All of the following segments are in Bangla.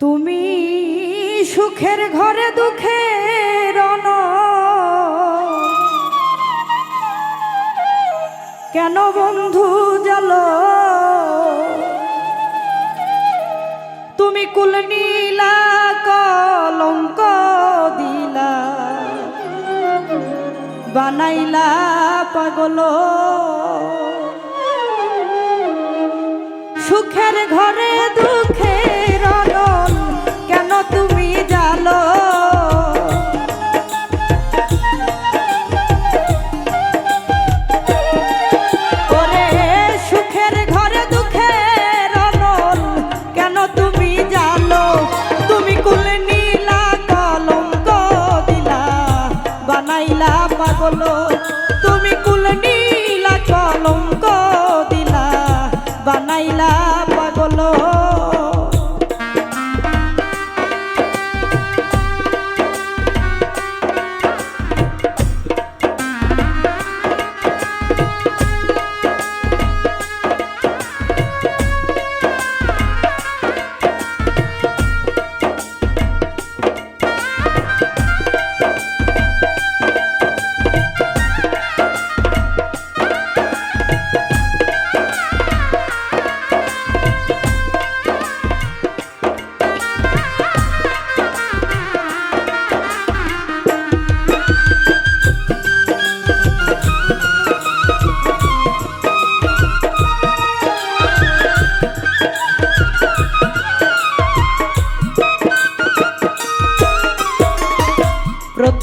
তুমি সুখের ঘরে দুঃখের অন। কেন বন্ধু জাল? তুমি কুল নীলা কলঙ্ক দিলা, বানাইলা পাগল। সুখের ঘরে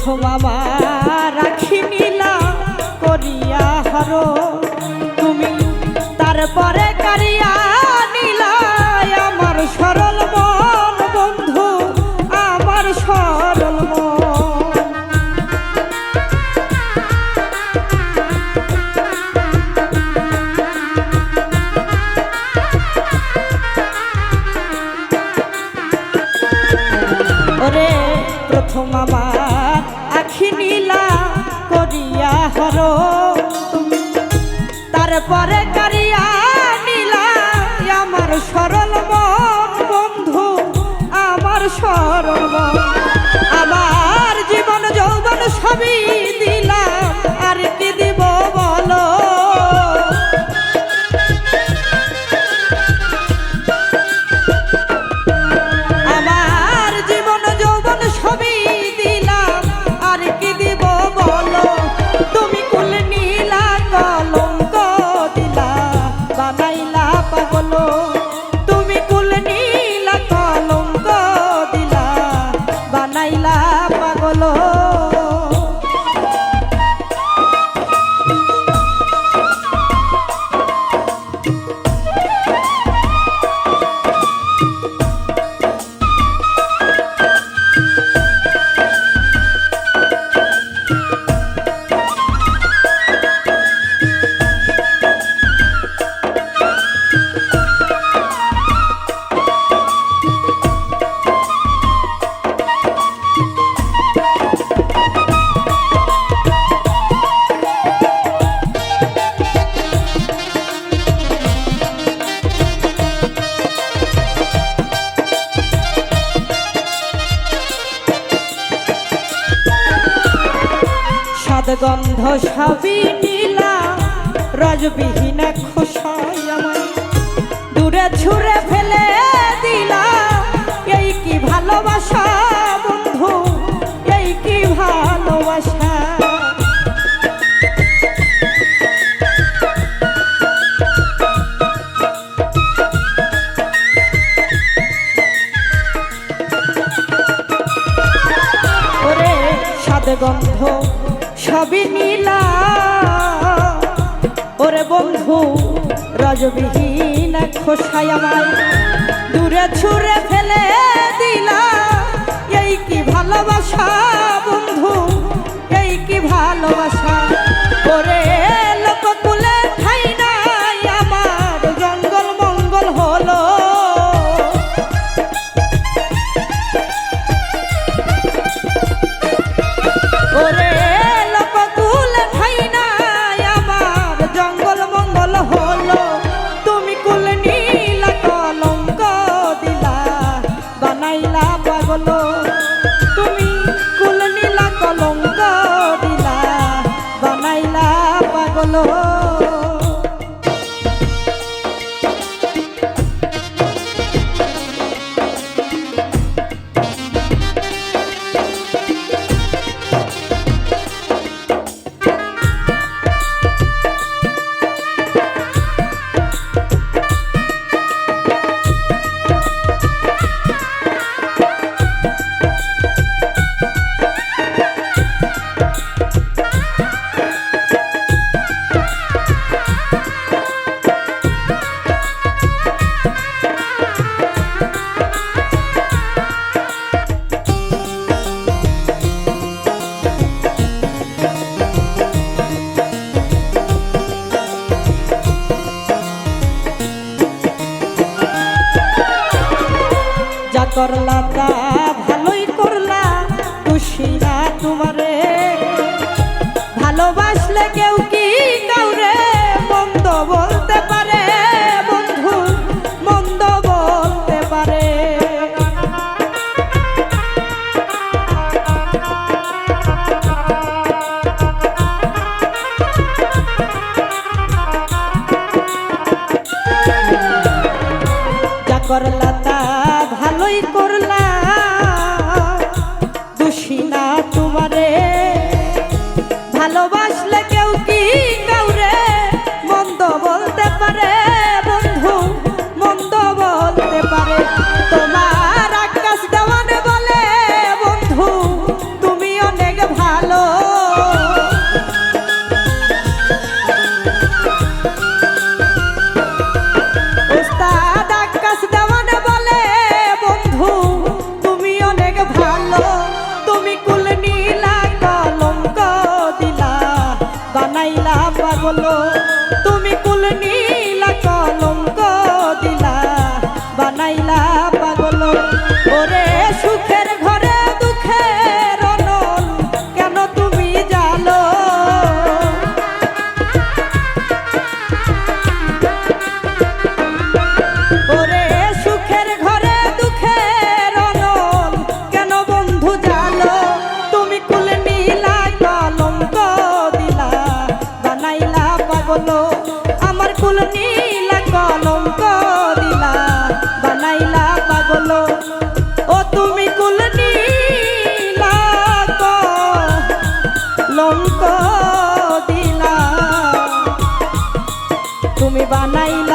প্রথম রাখি নীলা করিয়া হর। তুমি তারপরে কারিয়া আমার সরল মন বন্ধু, আমার সরল মন। ওরে প্রথম আমার আখি নীলা করিয়া হর তারপরে করিয়া নীলা আমার সরল বন্ধু আমার সরল সাদগন্ধ সবই নীলা, রজবিহীন খোসাই দূরে ছুঁড়ে ফেলে দিলা, এই কি ভালোবাসা বন্ধু, এই কি ভালোবাসা? সাদগন্ধ সবই নীলা। ওরে বন্ধু রজবিহীন খোসায় আমায় দূরে ছুঁড়ে ফেলে। তুমি কুল নীলা কলঙ্ক দিলা বানাইলা পাগল। তুমি বানাইলা